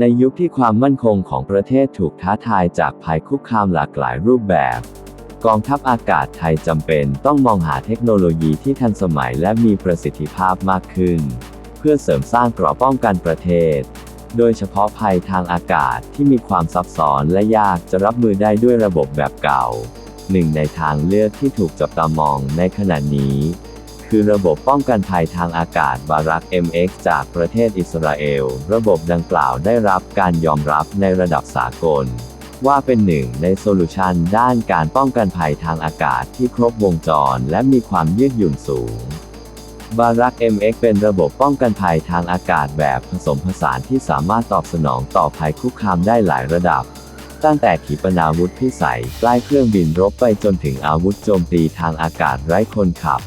ในยุคที่ความมั่นคงของประเทศถูกท้าทายจากภัยคุกคามหลากหลายรูปแบบ กองทัพอากาศไทยจำเป็นต้องมองหาเทคโนโลยีที่ทันสมัยและมีประสิทธิภาพมากขึ้น เพื่อเสริมสร้างเกราะป้องกันประเทศ โดยเฉพาะภัยทางอากาศที่มีความซับซ้อนและยากจะรับมือได้ด้วยระบบแบบเก่า หนึ่งในทางเลือกที่ถูกจับตามองในขณะนี้ คือระบบป้องกันภัยทางอากาศบารัก MX จากประเทศอิสราเอล ระบบดังกล่าวได้รับการยอมรับในระดับสากล ว่าเป็นหนึ่งในโซลูชันด้านการป้องกันภัยทางอากาศที่ครบวงจรและมีความยืดหยุ่นสูงบารัก MX เป็นระบบป้องกันภัยทางอากาศแบบผสมผสานที่สามารถตอบสนองต่อภัยคุกคามได้หลายระดับ ตั้งแต่ขีปนาวุธพิสัยใกล้เครื่องบินรบไปจนถึงอาวุธโจมตีทางอากาศไร้คนขับ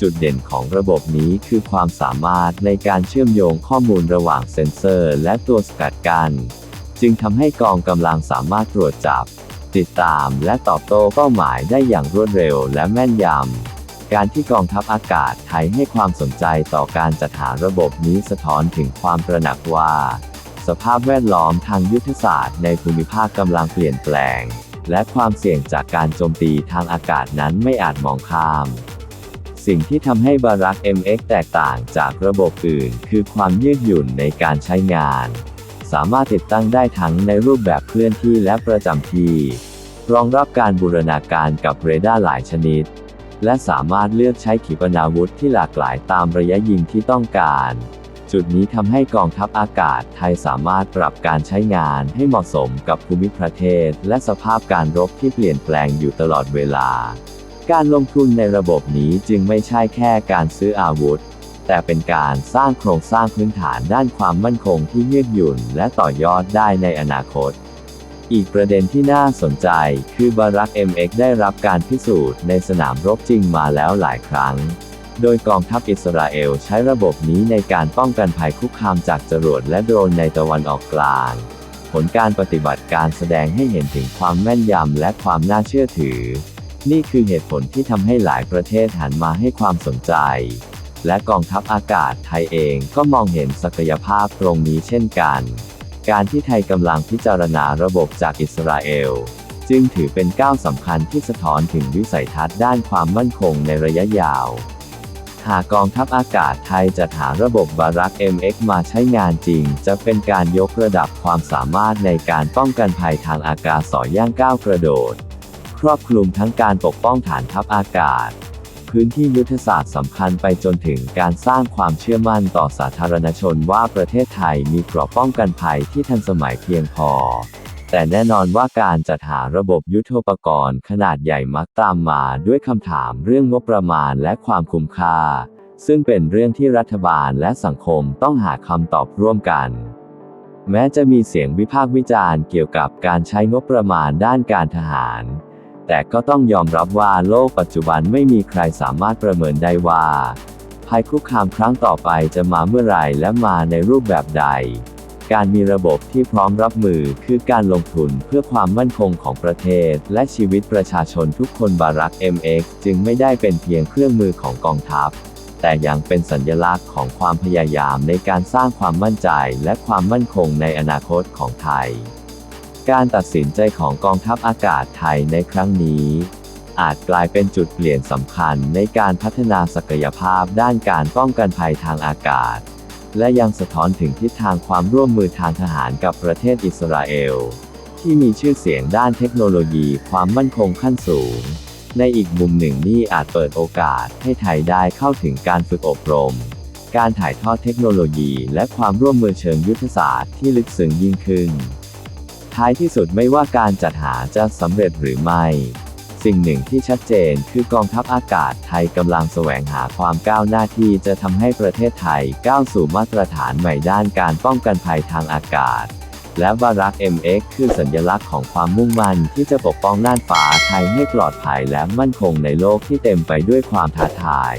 จุดเด่นของระบบนี้คือความสามารถในการเชื่อมโยงข้อมูลระหว่างเซ็นเซอร์และตัวสกัดกัน้นจึงทำให้กองกำลังสามารถตรวจจับ ติดตามและตอบโต้เป้าหมายได้อย่างรวดเร็วและแม่นยำ การที่กองทัพอากาศไทยให้ความสนใจต่อการจัดหาระบบนี้สะท้อนถึงความตระหนักว่า สภาพแวดล้อมทางยุทธศาสตร์ในภูมิภาคกำลังเปลี่ยนแปลง และความเสี่ยงจากการโจมตีทางอากาศนั้นไม่อาจมองข้าม สิ่งที่ทำให้บารัก MX แตกต่างจากระบบอื่น คือความยืดหยุ่นในการใช้งาน สามารถติดตั้งได้ทั้งในรูปแบบเคลื่อนที่และประจำที่ รองรับการบูรณาการกับเรดาร์หลายชนิด และสามารถเลือกใช้ขีปนาวุธที่หลากหลายตามระยะยิงที่ต้องการ จุดนี้ทำให้กองทัพอากาศไทยสามารถปรับการใช้งานให้เหมาะสมกับภูมิประเทศ และสภาพการรบที่เปลี่ยนแปลงอยู่ตลอดเวลา การลงทุนในระบบนี้จึงไม่ใช่แค่การซื้ออาวุธ แต่เป็นการสร้างโครงสร้างพื้นฐานด้านความมั่นคงที่ยืดหยุ่นและต่อยอดได้ในอนาคต อีกประเด็นที่น่าสนใจ คือบารัก MX ได้รับการพิสูจน์ในสนามรบจริงมาแล้วหลายครั้ง โดยกองทัพอิสราเอลใช้ระบบนี้ในการป้องกันภัยคุกคามจากจรวดและโดรนในตะวันออกกลางผลการปฏิบัติการแสดงให้เห็นถึงความแม่นยำและความน่าเชื่อถือ นี่คือเหตุผลที่ทำให้หลายประเทศหันมาให้ความสนใจ และกองทัพอากาศไทยเองก็มองเห็นศักยภาพตรงนี้เช่นกัน การที่ไทยกำลังพิจารณาระบบจากอิสราเอล จึงถือเป็นก้าวสำคัญที่สะท้อนถึงวิสัยทัศน์ด้านความมั่นคงในระยะยาวหากกองทัพอากาศไทยจะหาระบบบารัก MX มาใช้งานจริง จะเป็นการยกระดับความสามารถในการป้องกันภัยทางอากาศสอย่างก้าวกระโดด ครอบคลุมทั้งการปกป้องฐานทัพอากาศ พื้นที่ยุทธศาสตร์สำคัญไปจนถึงการสร้างความเชื่อมั่นต่อสาธารณชนว่าประเทศไทยมีเกราะป้องกันภัยที่ทันสมัยเพียงพอ แต่แน่นอนว่าการจัดหาระบบยุทโธปกรณ์ขนาดใหญ่มักตามมาด้วยคำถามเรื่องงบประมาณและความคุ้มค่า ซึ่งเป็นเรื่องที่รัฐบาลและสังคมต้องหาคำตอบร่วมกันแม้จะมีเสียงวิพากษ์วิจารณ์เกี่ยวกับการใช้งบประมาณด้านการทหาร แต่ก็ต้องยอมรับว่าโลกปัจจุบันไม่มีใครสามารถประเมินได้ว่าภัยคุกคามครั้งต่อไปจะมาเมื่อไหร่และมาในรูปแบบใด การมีระบบที่พร้อมรับมือคือการลงทุนเพื่อความมั่นคงของประเทศ และชีวิตประชาชนทุกคนบารัก MX จึงไม่ได้เป็นเพียงเครื่องมือของกองทัพ แต่ยังเป็นสัญลักษณ์ของความพยายามในการสร้างความมั่นใจและความมั่นคงในอนาคตของไทย การตัดสินใจของกองทัพอากาศไทยในครั้งนี้ อาจกลายเป็นจุดเปลี่ยนสำคัญในการพัฒนาศักยภาพด้านการป้องกันภัยทางอากาศ และยังสะท้อนถึงทิศทางความร่วมมือทางทหารกับประเทศอิสราเอล ที่มีชื่อเสียงด้านเทคโนโลยีความมั่นคงขั้นสูง ในอีกมุมหนึ่งนี่อาจเปิดโอกาสให้ไทยได้เข้าถึงการฝึกอบรม การถ่ายทอดเทคโนโลยี และความร่วมมือเชิงยุทธศาสตร์ที่ลึกซึ้งยิ่งขึ้น ท้ายที่สุดไม่ว่าการจัดหาจะสำเร็จหรือไม่ สิ่งหนึ่งที่ชัดเจนคือกองทัพอากาศไทยกำลังแสวงหาความก้าวหน้าที่จะทำให้ประเทศไทยก้าวสู่มาตรฐานใหม่ด้านการป้องกันภัยทางอากาศ และบารัก MX คือสัญลักษณ์ของความมุ่งมั่นที่จะปกป้องน่านฟ้าไทยให้ปลอดภัยและมั่นคงในโลกที่เต็มไปด้วยความท้าทาย